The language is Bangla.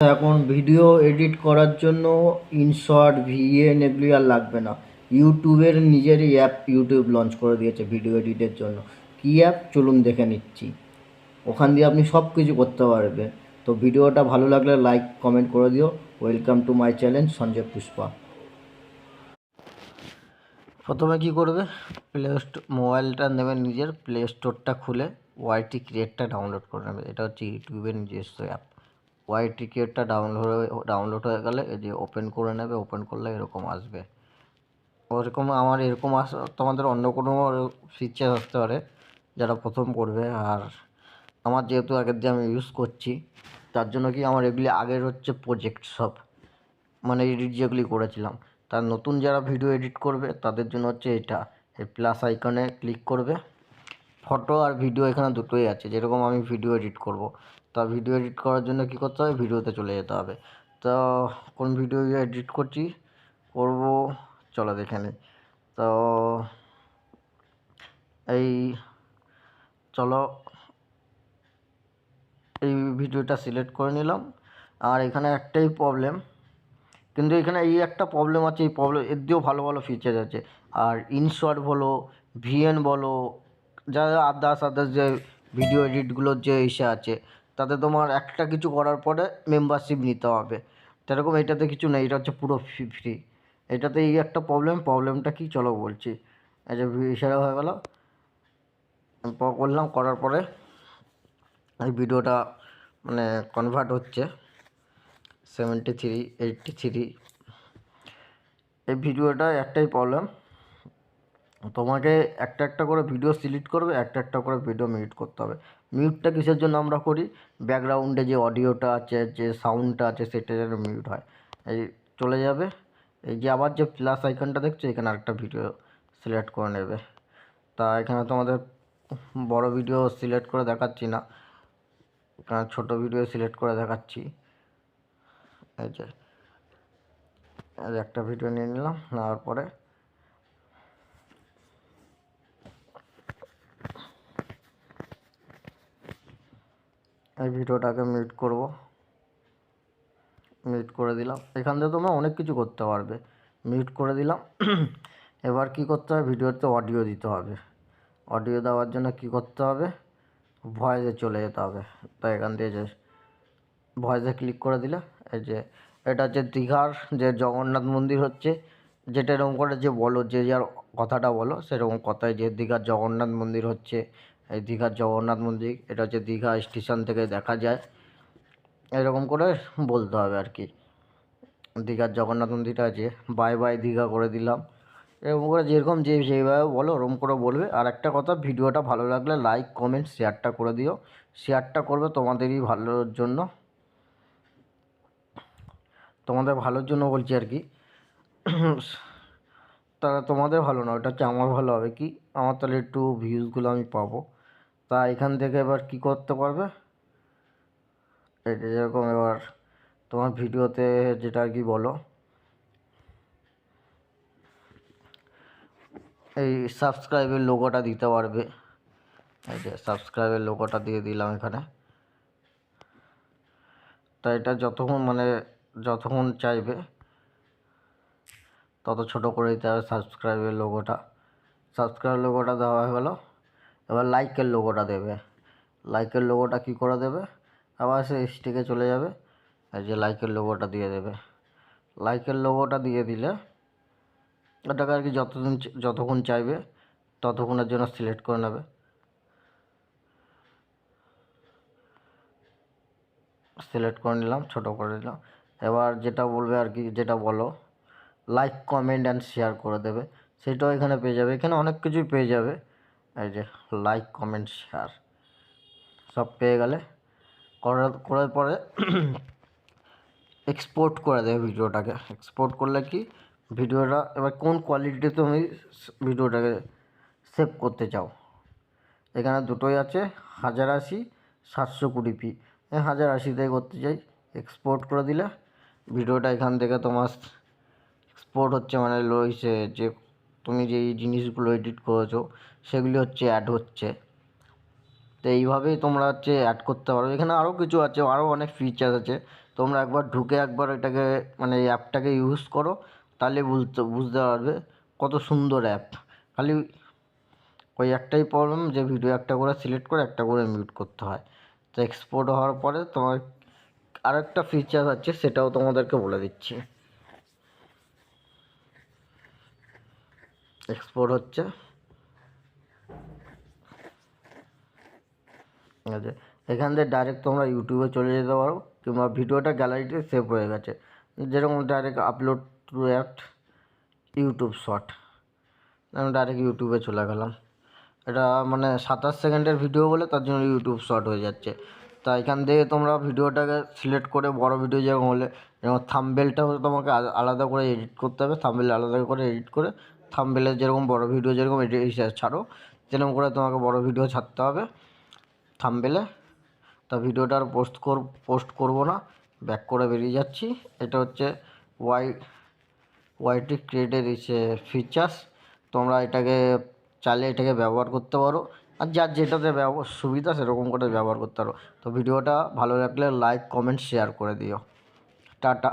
এখন ভিডিও এডিট করার জন্য ইনশর্ট ভিএন এগুলি আর লাগবে না। ইউটিউবের নিজেরই অ্যাপ ইউটিউব লঞ্চ করে দিয়েছে ভিডিও এডিটের জন্য। কী অ্যাপ চলুন দেখে নিচ্ছি। ওখান দিয়ে আপনি সব কিছু করতে পারবেন। তো ভিডিওটা ভালো লাগলে লাইক কমেন্ট করে দিও। Welcome to my channel Sanjay Pushpa. প্রথমে কি করবে? প্লে স্টোর মোবাইলটা নেবে নিজের। প্লে স্টোরটা খুলে ওয়াইটি ক্রিয়েটটা ডাউনলোড করে নেবে এটা হচ্ছে ইউটিউবের নিজস্ব অ্যাপ ওয়াইটি টিকিটটা ডাউনলোড ডাউনলোড হয়ে গেলে এই যে ওপেন করে নেবে ওপেন করলে এরকম আসবে। ওরকম আমার এরকম আস, তোমাদের অন্য কোনো ফিচার আসতে পারে যারা প্রথম করবে। আর আমার যেহেতু আগের দিয়ে আমি ইউজ করছি, তার জন্য কি আমার এগুলি আগের হচ্ছে প্রজেক্ট সব মানে এডিট যেগুলি করেছিলাম। তার নতুন যারা ভিডিও এডিট করবে, তাদের জন্য হচ্ছে এটা। এই প্লাস আইকনে ক্লিক করবে। ফটো আর ভিডিও এখানে দুটোই আছে, যেরকম আমি ভিডিও এডিট করব। তা ভিডিও এডিট করার জন্য কী করতে হবে? ভিডিওতে চলে যেতে হবে। তো কোন ভিডিও এডিট করছি? করব, চলো দেখে নিই। তো এই, চলো। এই ভিডিওটা সিলেক্ট করে নিলাম। আর এখানে একটাই প্রবলেম কিন্তু এখানে এই একটা প্রবলেম আছে, এই প্রবলেম এর দিয়েও ভালো ভালো ফিচার আছে। আর ইনশর্ট বলো ভিএন বলো, যা আদার্স আদার্স যে ভিডিও এডিটগুলোর যে ইসে আছে তাতে তোমার একটা কিছু করার পরে মেম্বারশিপ নিতে হবে। সেরকম এটাতে কিছু নেই, এটা হচ্ছে পুরো ফ্রি। এটাতে এই একটা প্রবলেম প্রবলেমটা কি চলো বলছি। এই যে হয়ে গেলো। করলাম, করার পরে এই ভিডিওটা মানে কনভার্ট হচ্ছে। সেভেন্টি থ্রি এইটটি থ্রি এই ভিডিওটা একটাই প্রবলেম তোমাকে একটা একটা করে ভিডিও সিলেক্ট করবে, একটা একটা করে ভিডিও মিউট করতে হবে। মিউটটা কিসের জন্য আমরা করি? ব্যাকগ্রাউন্ডে যে অডিওটা আছে, যে সাউন্ডটা আছে সেটা যেন মিউট হয়। এই চলে যাবে। এই যে আবার যে প্লাস আইকনটা দেখছ, এখানে আরেকটা ভিডিও সিলেক্ট করে নেবে। তা এখানে তোমাদের বড় ভিডিও সিলেক্ট করে দেখাচ্ছি না। এখানে ছোটো ভিডিও সিলেক্ট করে দেখাচ্ছি। এই যে একটা ভিডিও নিয়ে নিলাম, নেওয়ার পরে এই ভিডিওটাকে মিউট করব। মিউট করে দিলাম। এখান থেকে তোমরা অনেক কিছু করতে পারবে। মিউট করে দিলাম। এবার কি করতে হবে? ভিডিওতে অডিও দিতে হবে। অডিও দেওয়ার জন্য কি করতে হবে? ভয়েসে চলে যেতে হবে। তাই এখান থেকে যে ভয়েসে ক্লিক করে দিলে, এই যে এটা হচ্ছে দীঘার যে জগন্নাথ মন্দির হচ্ছে, যেটা এরকম করে যে বলো, যে যার কথাটা বলো, সেরকম কথায় যে দীঘার জগন্নাথ মন্দির হচ্ছে এই দীঘার জগন্নাথ মন্দির, এটা হচ্ছে দীঘা স্টেশন থেকে দেখা যায়। এরকম করে বলতে হবে আর কি। দীঘার জগন্নাথ মন্দিরটা আছে বাই বাই দীঘা করে দিলাম। এরকম করে যেরকম যে যেভাবে বলো, ওরকম করে বলবে। আর একটা কথা, ভিডিওটা ভালো লাগলে লাইক কমেন্ট শেয়ারটা করে দিও। শেয়ারটা করবে তোমাদেরই ভালোর জন্য। তোমাদের ভালোর জন্য বলছি আর কি। তা তোমাদের ভালো না, ওটা হচ্ছে আমার ভালো হবে কি? আমার তাহলে একটু ভিউজগুলো আমি পাবো। তা এখান থেকে এবার কি করতে পারবে? এটা যেরকম এবার তোমার ভিডিওতে যেটা আর কি বলো। এই সাবস্ক্রাইবের লোগোটা দিতে পারবে। এই যে সাবস্ক্রাইবের লোগোটা দিয়ে দিলাম এখানে। তা এটা যতক্ষণ মানে যতক্ষণ চাইবে, তত ছোট করে দিতে হবে সাবস্ক্রাইবের লোগোটা। সাবস্ক্রাইব লোগোটা দেওয়া হয়ে গেলো। এবার লাইকের লোগোটা দেবে। লাইকের লোগোটা কি করে দেবে? আবার সে স্টিকে চলে যাবে। এই যে লাইকের লোগোটা দিয়ে দেবে। লাইকের লোগোটা দিয়ে দিলে ওটাকে আর কি যতদিন যতক্ষণ চাইবে ততক্ষণের জন্য সিলেক্ট করে নেবে। সিলেক্ট করে নিলাম, ছোটো করে নিলাম। এবার যেটা বলবে আর কি, যেটা বলো লাইক কমেন্ট অ্যান্ড শেয়ার করে দেবে। সেটাও এখানে পেয়ে যাবে। এখানে অনেক কিছুই পেয়ে যাবে। এই যে লাইক কমেন্ট শেয়ার সব পেয়ে গেলে করার করার পরে এক্সপোর্ট করে দেবে ভিডিওটাকে। এক্সপোর্ট করলে কি ভিডিওটা, এবার কোন কোয়ালিটিতে তুমি ভিডিওটাকে সেভ করতে চাও? এখানে দুটোই আছে, হাজার আশি, সাতশো কুড়ি পি। হাজার আশিতে করতে চাই এক্সপোর্ট করে দিলে ভিডিওটা এখান থেকে তোমার এক্সপোর্ট হচ্ছে মানে রয়েছে যে তুমি যেই জিনিসগুলো এডিট করেছ সেগুলি হচ্ছে অ্যাড হচ্ছে। তো এইভাবেই তোমরা হচ্ছে অ্যাড করতে পারো। এখানে আরও কিছু আছে আরও অনেক ফিচার আছে। তোমরা একবার ঢুকে একবার এটাকে মানে অ্যাপটাকে ইউজ করো, তাহলে বুঝতে বুঝতে পারবে কত সুন্দর অ্যাপ খালি ওই একটাই প্রবলেম যে ভিডিও একটা করে সিলেক্ট করে একটা করে মিউট করতে হয়। তো এক্সপোর্ট হওয়ার পরে তোমার আরেকটা ফিচার আছে, সেটাও তোমাদেরকে বলে দিচ্ছি। এক্সপোর্ট হচ্ছে। আছে? এখান থেকে ডাইরেক্ট তোমরা ইউটিউবে চলে যেতে পারো, কিংবা ভিডিওটা গ্যালারিতে সেভ হয়ে গেছে। যেরকম direct upload to at YouTube short আমি ডাইরেক্ট ইউটিউবে চলে গেলাম। এটা মানে সাতাশ সেকেন্ডের ভিডিও বলে তার জন্য ইউটিউব শর্ট হয়ে যাচ্ছে। তা এখান থেকে তোমরা ভিডিওটাকে সিলেক্ট করে বড় ভিডিও যেরকম হলে, যেমন থাম্বেলটাও তোমাকে আলা- আলাদা করে এডিট করতে হবে। থাম্বেল আলাদা করে এডিট করে থাম্বেলের যেরকম বড় ভিডিও যেরকম এডিট ছাড়ো যেরকম করে তোমাকে বড় ভিডিও ছাড়তে হবে। থাম্বেলে। তা ভিডিওটা আর পোস্ট কর পোস্ট করব না ব্যাক করে বেরিয়ে যাচ্ছি। এটা হচ্ছে ওয়াই ওয়াইটি ক্রিয়েটের ইসে ফিচার্স তোমরা এটাকে চাইলে এটাকে ব্যবহার করতে পারো। আর যার যেটাতে সুবিধা সেরকম করে ব্যবহার করতে পারো। তো ভিডিওটা ভালো লাগলে লাইক কমেন্ট শেয়ার করে দিও। টাটা।